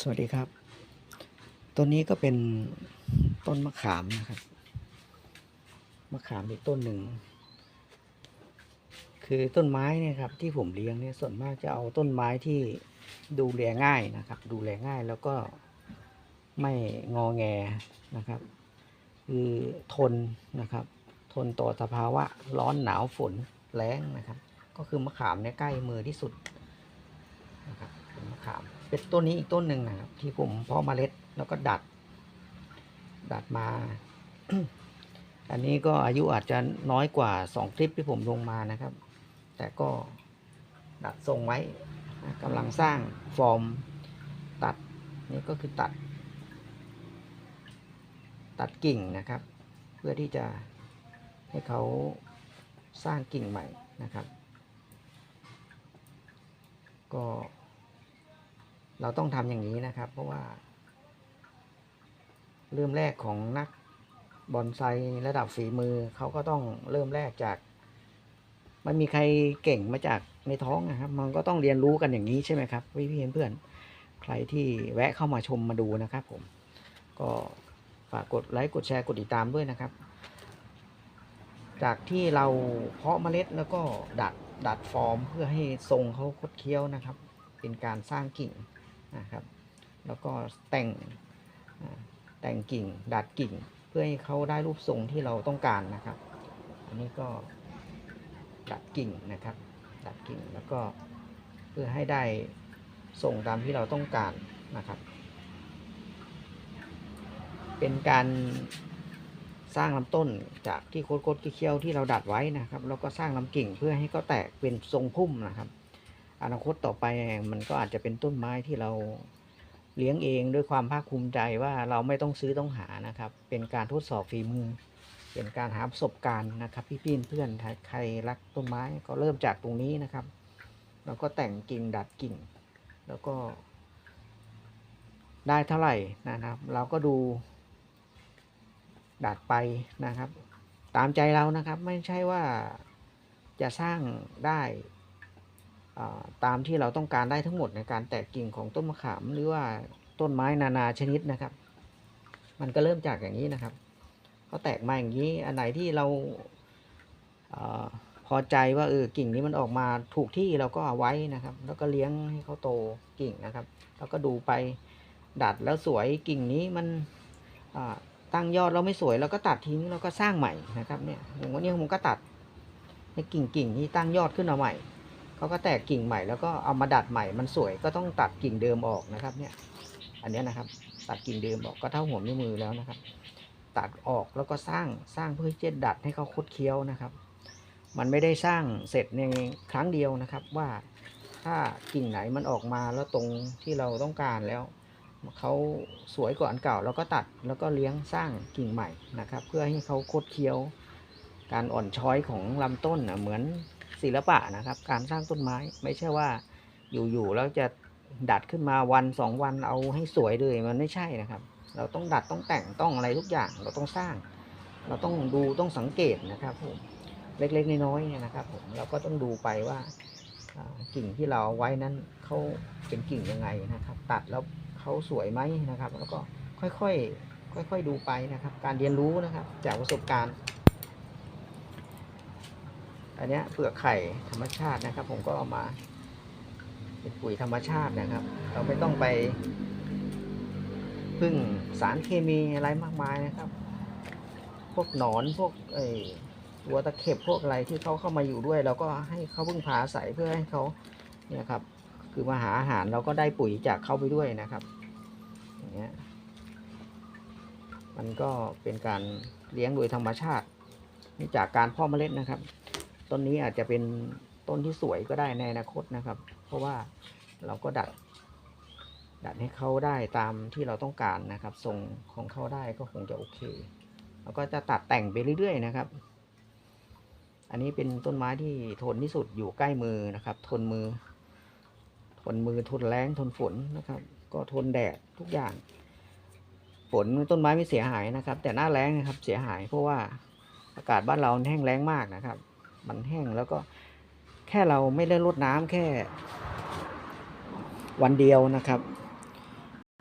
สวัสดีครับ ต้นนี้ก็เป็นต้นมะขามนะครับ มะขามอีกต้นหนึ่ง คือต้นไม้เนี่ยครับ ที่ผมเลี้ยงเนี่ยส่วนมากจะเอาต้นไม้ที่ดูแลง่ายนะครับ ดูแลง่ายแล้วก็ไม่งอแงนะครับ คือทนนะครับ ทนต่อสภาวะร้อนหนาวฝนแล้งนะครับ ก็คือมะขามเนี่ยใกล้มือที่สุดนะครับ ขาม เป็นต้นนี้อีกต้นหนึ่งนะครับ ที่ผมเพาะเมล็ดแล้วก็ดัด ดัดมา อันนี้ก็อายุอาจจะน้อยกว่าสองคลิปที่ผมลงมานะครับ แต่ก็ดัดทรงไว้กำลังสร้างฟอร์มตัดนี่ก็คือตัด ตัดกิ่งนะครับ เพื่อที่จะให้เขาสร้างกิ่งใหม่นะครับ ก็ เราต้องทำอย่างนี้นะครับ เพราะว่า เริ่มแรกของนักบอนไซระดับฝีมือเขาก็ต้องเริ่มแรกจากไม่มีใครเก่งมาจากในท้องนะครับ มันก็ต้องเรียนรู้กันอย่างนี้ใช่ไหมครับพี่พี่เพื่อนใครที่แวะเข้ามาชมมาดูนะครับ ผม ก็ฝากกดไลค์กดแชร์กดติดตามด้วยนะครับ จากที่เราเพาะเมล็ดแล้วก็ดัดดัดฟอร์มเพื่อให้ทรงเขาคดเคี้ยวนะครับ เป็นการสร้างกิ่ง นะครับ แล้วก็แต่งแต่งกิ่งดัดกิ่ง เพื่อให้เขาได้รูปทรงที่เราต้องการนะครับ อันนี้ก็ดัดกิ่งนะครับ ดัดกิ่งแล้วก็เพื่อให้ได้ทรงตามที่เราต้องการนะครับ เป็นการสร้างลำต้นจากที่โคดๆเคี้ยวที่เราดัดไว้นะครับ แล้วก็สร้างลำกิ่งเพื่อให้เขาแตกเป็นทรงพุ่มนะครับ อนาคตต่อไปมันก็อาจจะเป็นต้นไม้ที่เราเลี้ยงเองด้วยความภาคภูมิใจว่าเราไม่ต้องซื้อต้องหานะครับ เป็นการทดสอบฝีมือ เป็นการหาประสบการณ์นะครับพี่พี่เพื่อนใครรักต้นไม้ก็เริ่มจากตรงนี้นะครับแล้วก็แต่งกิ่งดัดกิ่ง แล้วก็ ได้เท่าไหร่นะครับ เราก็ดู ดัดไปนะครับ ตามใจเรานะครับ ไม่ใช่ว่าจะสร้างได้ ตามที่เราต้องการได้ทั้งหมดในการแตกกิ่งของต้นมะขามหรือว่าต้นไม้นานาชนิดนะครับ มันก็เริ่มจากอย่างนี้นะครับเขาแตกมาอย่างนี้อันไหนที่เราอาพอใจว่าเออกิ่งนี้มันออกมาถูกที่เราก็เอาไว้นะครับ แล้วก็เลี้ยงให้เขาโตกิ่งนะครับ แล้วก็ดูไปดัดแล้วสวยกิ่งนี้มันตั้งยอดเราไม่สวยเราก็ตัดทิ้งเราก็สร้างใหม่นะครับเนี่ยอย่างวันนี้ผมก็ตัดในกิ่งกิ่งที่ตั้งยอดขึ้นมาใหม่ เขาก็แตกกิ่งใหม่แล้วก็เอามาดัดใหม่มันสวยก็ต้องตัดกิ่งเดิมออกนะครับเนี่ยอันนี้นะครับ ตัดกิ่งเดิมออกก็เท่าหัวนิ้วมือแล้วนะครับ ตัดออกแล้วก็สร้างสร้างเพื่อจะดัดให้เขาคดเคี้ยวนะครับ มันไม่ได้สร้างเสร็จในครั้งเดียวนะครับว่าถ้ากิ่งไหนมันออกมาแล้วตรงที่เราต้องการแล้วเขาสวยกว่าอันเก่าเราก็ตัดแล้วก็เลี้ยงสร้างกิ่งใหม่นะครับ เพื่อให้เขาคดเคี้ยว การอ่อนช้อยของลำต้นนะเหมือน ศิลปะนะครับ การสร้างต้นไม้ไม่ใช่ว่าอยู่ๆแล้วจะดัดขึ้นมาวันสองวันเอาให้สวยเลยมันไม่ใช่นะครับ เราต้องดัดต้องแต่งต้องอะไรทุกอย่างเราต้องสร้าง เราต้องดูต้องสังเกตนะครับผมเล็กๆน้อยๆเนี่ยนะครับผมเราก็ต้องดูไปว่ากิ่งที่เราไว้นั้นเขาเป็นกิ่งยังไงนะครับ ตัดแล้วเขาสวยไหมนะครับ แล้วก็ค่อยๆค่อยๆดูไปนะครับ การเรียนรู้นะครับ จากประสบการณ์ อันเนี้ยเปลือกไข่ธรรมชาตินะครับ ผมก็เอามาเป็นปุ๋ยธรรมชาตินะครับ เราไม่ต้องไปพึ่งสารเคมีอะไรมากมายนะครับ พวกหนอนพวกเอ้ยวัวตะเข็บพวกอะไรที่เขาเข้ามาอยู่ด้วยเราก็ให้เขาพึ่งพาอาศัยเพื่อให้เขาเนี่ยครับ คือมาหาอาหารเราก็ได้ปุ๋ยจากเขาไปด้วยนะครับอย่างเงี้ยมันก็เป็นการเลี้ยงโดยธรรมชาตินี่จากการเพาะเมล็ดนะครับ ต้นนี้อาจจะเป็นต้นที่สวยก็ได้ในอนาคตนะครับ เพราะว่าเราก็ดัด ดัดให้เขาได้ตามที่เราต้องการนะครับทรงของเขาได้ก็คงจะโอเคแล้วก็จะตัดแต่งไปเรื่อยๆนะครับ อันนี้เป็นต้นไม้ที่ทนที่สุดอยู่ใกล้มือนะครับ ทนมือ ทนมือทนแรงทนฝนนะครับ ก็ทนแดดทุกอย่าง ฝนต้นไม้ไม่เสียหายนะครับ แต่หน้าแรงนะครับเสียหายเพราะว่าอากาศบ้านเราแห้งแล้งมากนะครับ มันแห้งแล้วก็แค่เราไม่ได้รดน้ำแค่ วันเดียวนะครับ